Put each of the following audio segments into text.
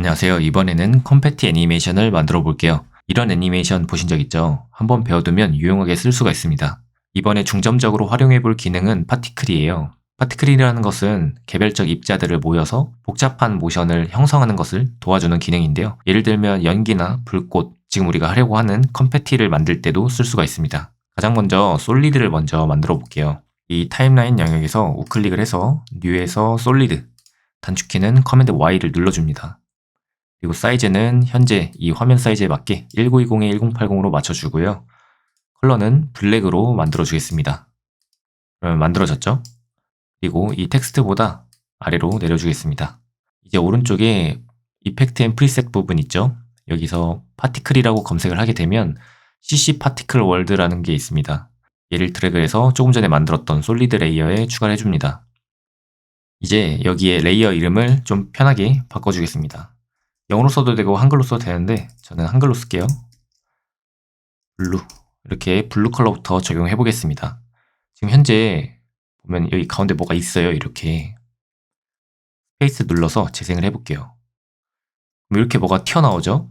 안녕하세요. 이번에는 컴패티 애니메이션을 만들어 볼게요. 이런 애니메이션 보신 적 있죠? 한번 배워두면 유용하게 쓸 수가 있습니다. 이번에 중점적으로 활용해 볼 기능은 파티클이에요. 파티클이라는 것은 개별적 입자들을 모여서 복잡한 모션을 형성하는 것을 도와주는 기능인데요. 예를 들면 연기나 불꽃, 지금 우리가 하려고 하는 컴패티를 만들 때도 쓸 수가 있습니다. 가장 먼저 솔리드를 먼저 만들어 볼게요. 이 타임라인 영역에서 우클릭을 해서 뉴에서 솔리드 단축키는 커맨드 Y를 눌러줍니다. 그리고 사이즈는 현재 이 화면 사이즈에 맞게 1920에 1080으로 맞춰주고요. 컬러는 블랙으로 만들어 주겠습니다. 그러면 만들어졌죠? 그리고 이 텍스트보다 아래로 내려주겠습니다. 이제 오른쪽에 이펙트 앤 프리셋 부분 있죠? 여기서 파티클이라고 검색을 하게 되면 CC 파티클 월드라는 게 있습니다. 얘를 드래그해서 조금 전에 만들었던 솔리드 레이어에 추가를 해줍니다. 이제 여기에 레이어 이름을 좀 편하게 바꿔주겠습니다. 영어로 써도 되고 한글로 써도 되는데 저는 한글로 쓸게요. 블루 이렇게 블루 컬러부터 적용해 보겠습니다. 지금 현재 보면 여기 가운데 뭐가 있어요. 이렇게 스페이스 눌러서 재생을 해볼게요. 이렇게 뭐가 튀어나오죠?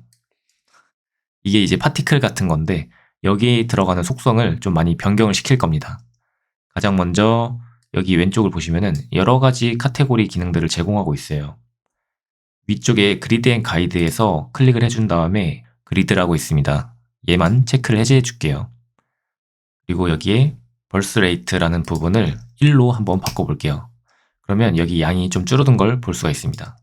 이게 이제 파티클 같은 건데 여기에 들어가는 속성을 좀 많이 변경을 시킬 겁니다. 가장 먼저 여기 왼쪽을 보시면은 여러 가지 카테고리 기능들을 제공하고 있어요. 위쪽에 그리드 앤 가이드에서 클릭을 해준 다음에 그리드라고 있습니다. 얘만 체크를 해제해 줄게요. 그리고 여기에 벌스 레이트라는 부분을 1로 한번 바꿔볼게요. 그러면 여기 양이 좀 줄어든 걸 볼 수가 있습니다.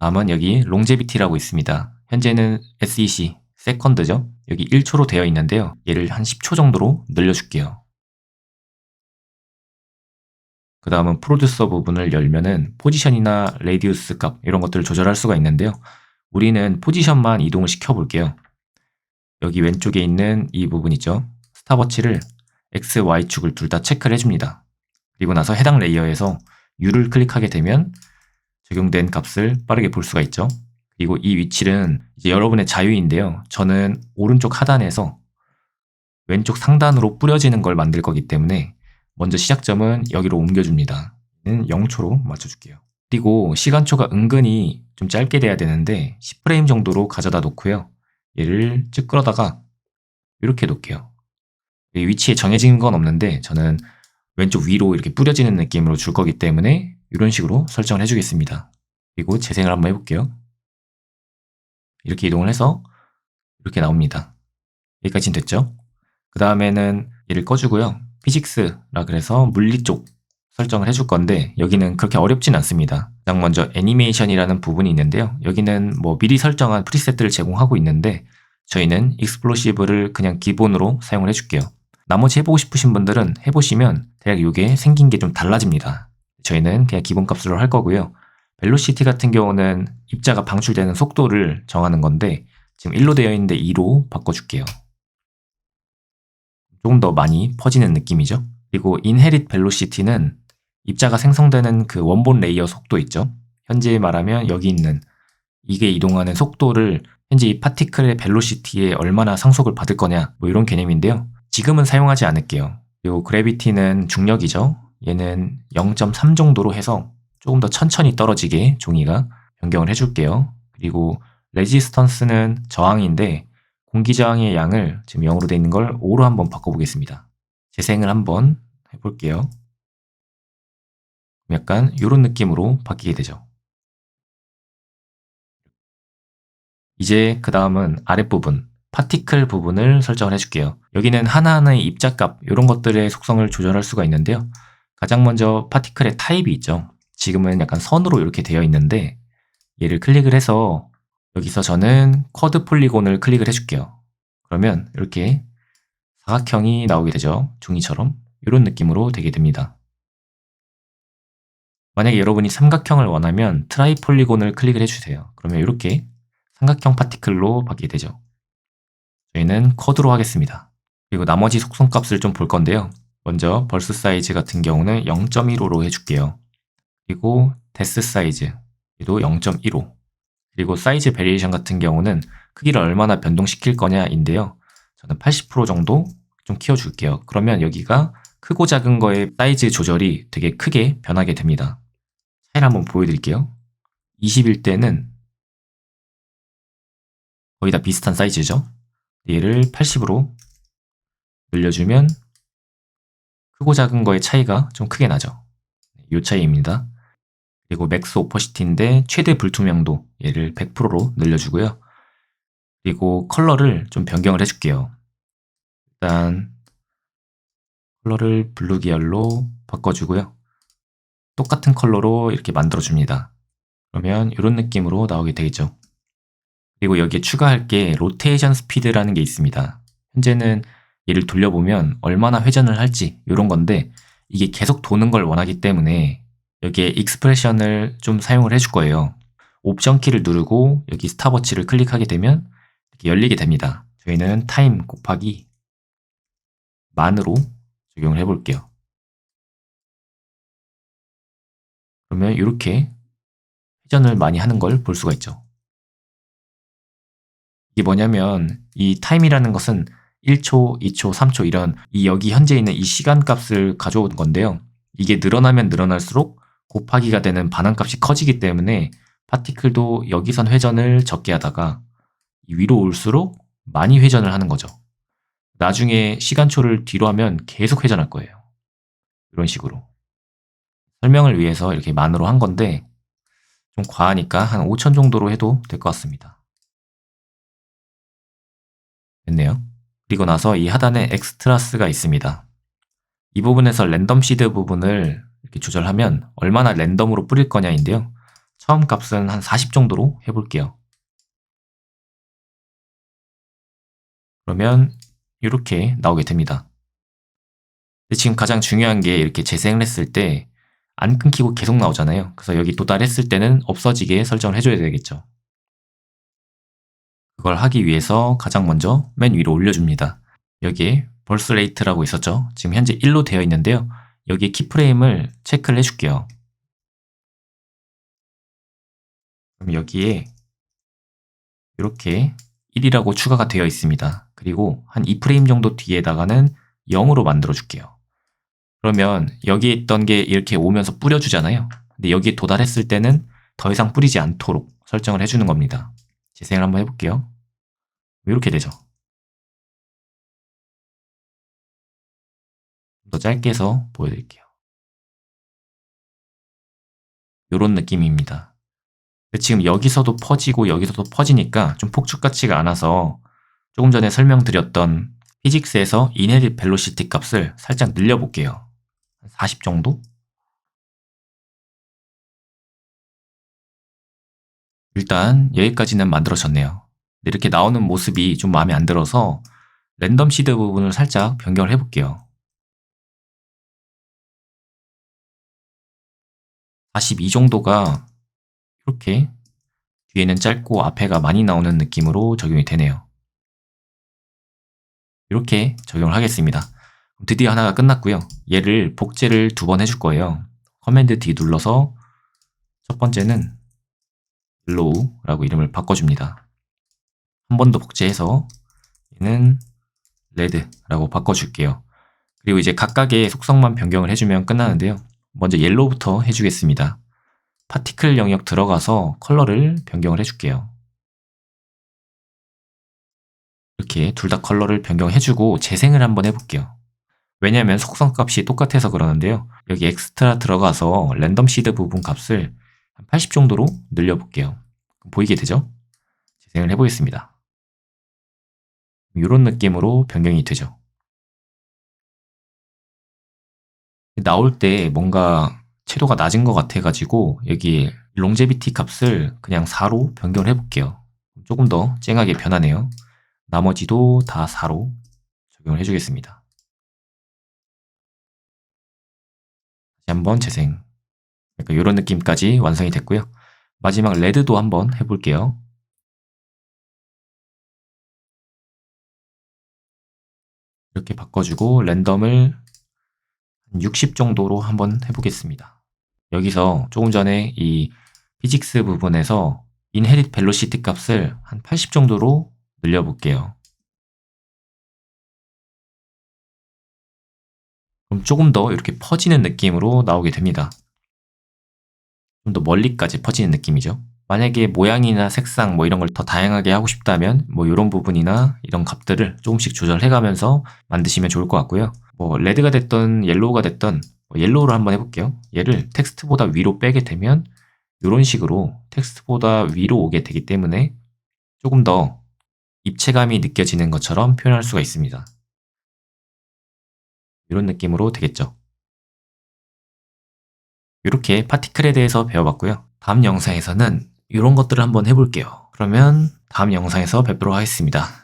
다음은 여기 롱제비티라고 있습니다. 현재는 SEC, 세컨드죠. 여기 1초로 되어 있는데요. 얘를 한 10초 정도로 늘려줄게요. 그 다음은 프로듀서 부분을 열면은 포지션이나 레디우스 값 이런 것들을 조절할 수가 있는데요. 우리는 포지션만 이동을 시켜 볼게요. 여기 왼쪽에 있는 이 부분 있죠. 스탑워치를 X, Y축을 둘 다 체크를 해줍니다. 그리고 나서 해당 레이어에서 U를 클릭하게 되면 적용된 값을 빠르게 볼 수가 있죠. 그리고 이 위치는 이제 여러분의 자유인데요. 저는 오른쪽 하단에서 왼쪽 상단으로 뿌려지는 걸 만들 거기 때문에 먼저 시작점은 여기로 옮겨줍니다. 0초로 맞춰줄게요. 그리고 시간초가 은근히 좀 짧게 돼야 되는데 10프레임 정도로 가져다 놓고요. 얘를 쭉 끌어다가 이렇게 놓을게요. 위치에 정해진 건 없는데 저는 왼쪽 위로 이렇게 뿌려지는 느낌으로 줄 거기 때문에 이런 식으로 설정을 해주겠습니다. 그리고 재생을 한번 해볼게요. 이렇게 이동을 해서 이렇게 나옵니다. 여기까지는 됐죠? 그 다음에는 얘를 꺼주고요. 피직스라 그래서 물리 쪽 설정을 해줄 건데 여기는 그렇게 어렵진 않습니다. 가장 먼저 애니메이션이라는 부분이 있는데요. 여기는 뭐 미리 설정한 프리셋들을 제공하고 있는데 저희는 익스플로시브를 그냥 기본으로 사용을 해줄게요. 나머지 해보고 싶으신 분들은 해보시면 대략 이게 생긴 게 좀 달라집니다. 저희는 그냥 기본 값으로 할 거고요. 벨로시티 같은 경우는 입자가 방출되는 속도를 정하는 건데 지금 1로 되어 있는데 2로 바꿔줄게요. 조금 더 많이 퍼지는 느낌이죠. 그리고 inherit velocity는 입자가 생성되는 그 원본 레이어 속도 있죠. 현재 말하면 여기 있는 이게 이동하는 속도를 현재 이 파티클의 벨로시티에 얼마나 상속을 받을 거냐 뭐 이런 개념인데요. 지금은 사용하지 않을게요. 그리고 그래비티는 중력이죠. 얘는 0.3 정도로 해서 조금 더 천천히 떨어지게 종이가 변경을 해줄게요. 그리고 레지스턴스는 저항인데 공기저항의 양을 지금 0으로 되어 있는 걸 5로 한번 바꿔보겠습니다. 재생을 한번 해볼게요. 약간 이런 느낌으로 바뀌게 되죠. 이제 그 다음은 아랫부분, 파티클 부분을 설정을 해줄게요. 여기는 하나하나의 입자값, 이런 것들의 속성을 조절할 수가 있는데요. 가장 먼저 파티클의 타입이 있죠. 지금은 약간 선으로 이렇게 되어 있는데 얘를 클릭을 해서 여기서 저는 쿼드 폴리곤을 클릭을 해줄게요. 그러면 이렇게 사각형이 나오게 되죠. 종이처럼 이런 느낌으로 되게 됩니다. 만약에 여러분이 삼각형을 원하면 트라이 폴리곤을 클릭을 해주세요. 그러면 이렇게 삼각형 파티클로 바뀌게 되죠. 저희는 쿼드로 하겠습니다. 그리고 나머지 속성값을 좀 볼 건데요. 먼저 벌스 사이즈 같은 경우는 0.15로 해줄게요. 그리고 데스 사이즈 도0.15 그리고 사이즈 베리에이션 같은 경우는 크기를 얼마나 변동시킬 거냐인데요. 저는 80% 정도 좀 키워줄게요. 그러면 여기가 크고 작은 거의 사이즈 조절이 되게 크게 변하게 됩니다. 차이를 한번 보여드릴게요. 20일 때는 거의 다 비슷한 사이즈죠. 얘를 80으로 늘려주면 크고 작은 거의 차이가 좀 크게 나죠. 이 차이입니다. 그리고 맥스 오퍼시티인데 최대 불투명도 얘를 100%로 늘려주고요. 그리고 컬러를 좀 변경을 해줄게요. 일단 컬러를 블루 계열로 바꿔주고요. 똑같은 컬러로 이렇게 만들어줍니다. 그러면 이런 느낌으로 나오게 되겠죠. 그리고 여기에 추가할 게 로테이션 스피드라는 게 있습니다. 현재는 얘를 돌려보면 얼마나 회전을 할지 이런 건데 이게 계속 도는 걸 원하기 때문에 여기에 익스프레션을 좀 사용을 해줄 거예요. 옵션 키를 누르고 여기 스탑워치를 클릭하게 되면 이렇게 열리게 됩니다. 저희는 타임 곱하기 만으로 적용을 해볼게요. 그러면 이렇게 회전을 많이 하는 걸 볼 수가 있죠. 이게 뭐냐면 이 타임이라는 것은 1초, 2초, 3초 이런 이 여기 현재 있는 이 시간 값을 가져온 건데요. 이게 늘어나면 늘어날수록 곱하기가 되는 반환값이 커지기 때문에 파티클도 여기선 회전을 적게 하다가 위로 올수록 많이 회전을 하는 거죠. 나중에 시간초를 뒤로 하면 계속 회전할 거예요. 이런 식으로. 설명을 위해서 이렇게 만으로 한 건데 좀 과하니까 한 5천 정도로 해도 될 것 같습니다. 됐네요. 그리고 나서 이 하단에 엑스트라스가 있습니다. 이 부분에서 랜덤 시드 부분을 이렇게 조절하면 얼마나 랜덤으로 뿌릴 거냐인데요. 처음 값은 한 40 정도로 해볼게요. 그러면 이렇게 나오게 됩니다. 지금 가장 중요한 게 이렇게 재생을 했을 때 안 끊기고 계속 나오잖아요. 그래서 여기 도달했을 때는 없어지게 설정을 해줘야 되겠죠. 그걸 하기 위해서 가장 먼저 맨 위로 올려줍니다. 여기에 벌스 레이트라고 있었죠. 지금 현재 1로 되어 있는데요. 여기 키프레임을 체크를 해줄게요. 그럼 여기에 이렇게 1이라고 추가가 되어 있습니다. 그리고 한 2프레임 정도 뒤에다가는 0으로 만들어 줄게요. 그러면 여기에 있던 게 이렇게 오면서 뿌려주잖아요. 근데 여기에 도달했을 때는 더 이상 뿌리지 않도록 설정을 해주는 겁니다. 재생을 한번 해볼게요. 이렇게 되죠. 더 짧게 해서 보여드릴게요. 이런 느낌입니다. 지금 여기서도 퍼지고 여기서도 퍼지니까 좀 폭죽 같지가 않아서 조금 전에 설명드렸던 피직스에서 이네릿 벨로시티 값을 살짝 늘려볼게요. 40 정도? 일단 여기까지는 만들어졌네요. 이렇게 나오는 모습이 좀 마음에 안 들어서 랜덤 시드 부분을 살짝 변경을 해볼게요. 42 정도가 이렇게 뒤에는 짧고 앞에가 많이 나오는 느낌으로 적용이 되네요. 이렇게 적용을 하겠습니다. 드디어 하나가 끝났고요. 얘를 복제를 두 번 해줄 거예요. 커맨드 D 눌러서 첫 번째는 옐로우라고 이름을 바꿔줍니다. 한 번 더 복제해서 얘는 레드라고 바꿔줄게요. 그리고 이제 각각의 속성만 변경을 해주면 끝나는데요. 먼저 옐로우부터 해주겠습니다. 파티클 영역 들어가서 컬러를 변경을 해줄게요. 이렇게 둘 다 컬러를 변경해주고 재생을 한번 해볼게요. 왜냐하면 속성 값이 똑같아서 그러는데요. 여기 엑스트라 들어가서 랜덤 시드 부분 값을 한 80 정도로 늘려볼게요. 보이게 되죠? 재생을 해보겠습니다. 이런 느낌으로 변경이 되죠. 나올 때 뭔가 채도가 낮은 것 같아가지고 여기 롱제비티 값을 그냥 4로 변경을 해볼게요. 조금 더 쨍하게 변하네요. 나머지도 다 4로 적용을 해주겠습니다. 한번 재생. 그러니까 이런 느낌까지 완성이 됐고요. 마지막 레드도 한번 해볼게요. 이렇게 바꿔주고 랜덤을 60 정도로 한번 해보겠습니다. 여기서 조금 전에 이 피직스 부분에서 인헤릿 벨로시티 값을 한 80 정도로 늘려볼게요. 그럼 조금 더 이렇게 퍼지는 느낌으로 나오게 됩니다. 좀 더 멀리까지 퍼지는 느낌이죠. 만약에 모양이나 색상 뭐 이런 걸 더 다양하게 하고 싶다면 뭐 이런 부분이나 이런 값들을 조금씩 조절해 가면서 만드시면 좋을 것 같고요. 뭐 레드가 됐던 옐로우가 됐던 뭐 옐로우로 한번 해볼게요. 얘를 텍스트보다 위로 빼게 되면 이런 식으로 텍스트보다 위로 오게 되기 때문에 조금 더 입체감이 느껴지는 것처럼 표현할 수가 있습니다. 이런 느낌으로 되겠죠. 이렇게 파티클에 대해서 배워봤고요. 다음 영상에서는 이런 것들을 한번 해볼게요. 그러면 다음 영상에서 뵙도록 하겠습니다.